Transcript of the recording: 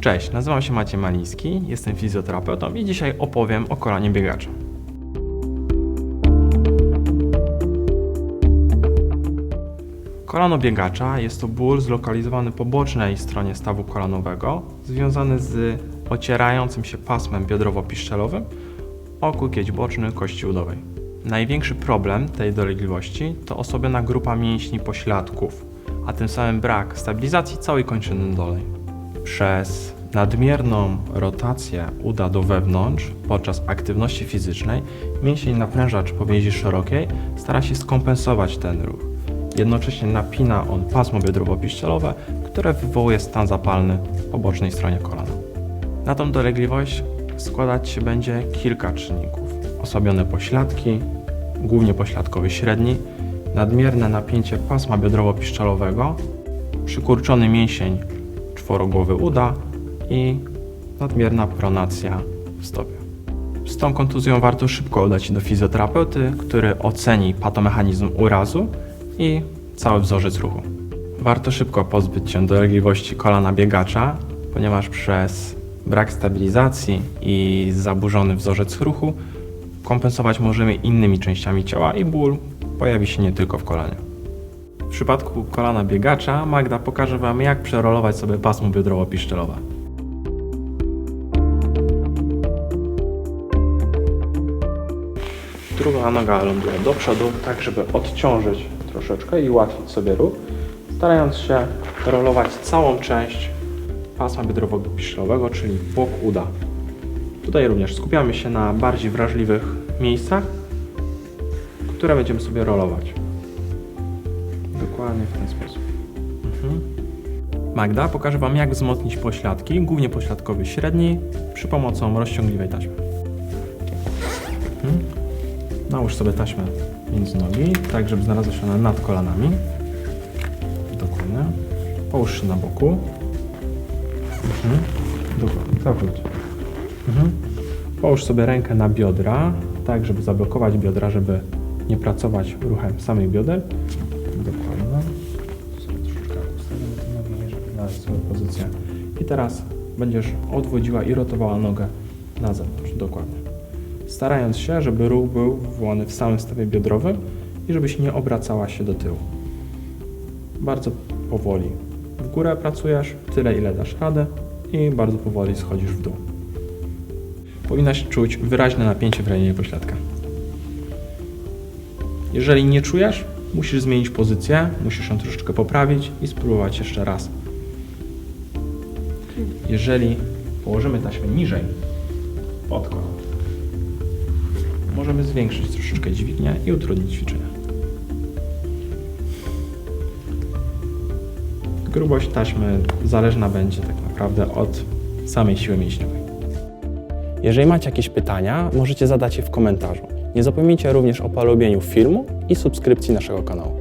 Cześć, nazywam się Maciej Maliński, jestem fizjoterapeutą i dzisiaj opowiem o kolanie biegacza. Kolano biegacza jest to ból zlokalizowany po bocznej stronie stawu kolanowego, związany z ocierającym się pasmem biodrowo-piszczelowym o kłukieć boczny kości udowej. Największy problem tej dolegliwości to osłabiona grupa mięśni pośladków, a tym samym brak stabilizacji całej kończyny dolnej. Przez nadmierną rotację uda do wewnątrz podczas aktywności fizycznej mięsień naprężacz powięzi szerokiej stara się skompensować ten ruch. Jednocześnie napina on pasmo biodrowo-piszczelowe, które wywołuje stan zapalny po bocznej stronie kolana. Na tą dolegliwość składać się będzie kilka czynników. Osłabione pośladki, głównie pośladkowy średni, nadmierne napięcie pasma biodrowo-piszczelowego, przykurczony mięsień czworogłowy uda i nadmierna pronacja w stopie. Z tą kontuzją warto szybko udać się do fizjoterapeuty, który oceni patomechanizm urazu i cały wzorzec ruchu. Warto szybko pozbyć się dolegliwości kolana biegacza, ponieważ przez brak stabilizacji i zaburzony wzorzec ruchu kompensować możemy innymi częściami ciała i ból pojawi się nie tylko w kolanie. W przypadku kolana biegacza Magda pokaże Wam jak przerolować sobie pasmo biodrowo-piszczelowe. Druga noga ląduje do przodu, tak żeby odciążyć troszeczkę i ułatwić sobie ruch, starając się rolować całą część pasma biodrowo-piszczelowego, czyli bok uda. Tutaj również skupiamy się na bardziej wrażliwych miejscach, które będziemy sobie rolować. Dokładnie w ten sposób. Mhm. Magda pokaże Wam, jak wzmocnić pośladki, głównie pośladkowy średni, przy pomocą rozciągliwej taśmy. Mhm. Nałóż sobie taśmę między nogi, tak żeby znalazła się ona nad kolanami. Dokładnie. Połóż się na boku. Mhm. Dokładnie, zawróć. Mhm. Połóż sobie rękę na biodra, tak żeby zablokować biodra, żeby nie pracować ruchem samych bioder. Dokładnie. Znaleźć swoją pozycję. I teraz będziesz odwodziła i rotowała nogę na zewnątrz. Dokładnie. Starając się, żeby ruch był wywołany w samym stawie biodrowym i żebyś nie obracała się do tyłu. Bardzo powoli w górę pracujesz, tyle ile dasz radę i bardzo powoli schodzisz w dół. Powinnaś czuć wyraźne napięcie w rejonie pośladka. Jeżeli nie czujesz, musisz zmienić pozycję, musisz ją troszeczkę poprawić i spróbować jeszcze raz. Jeżeli położymy taśmę niżej, pod kolano, możemy zwiększyć troszeczkę dźwignię i utrudnić ćwiczenia. Grubość taśmy zależna będzie tak naprawdę od samej siły mięśniowej. Jeżeli macie jakieś pytania, możecie zadać je w komentarzu. Nie zapomnijcie również o polubieniu filmu i subskrypcji naszego kanału.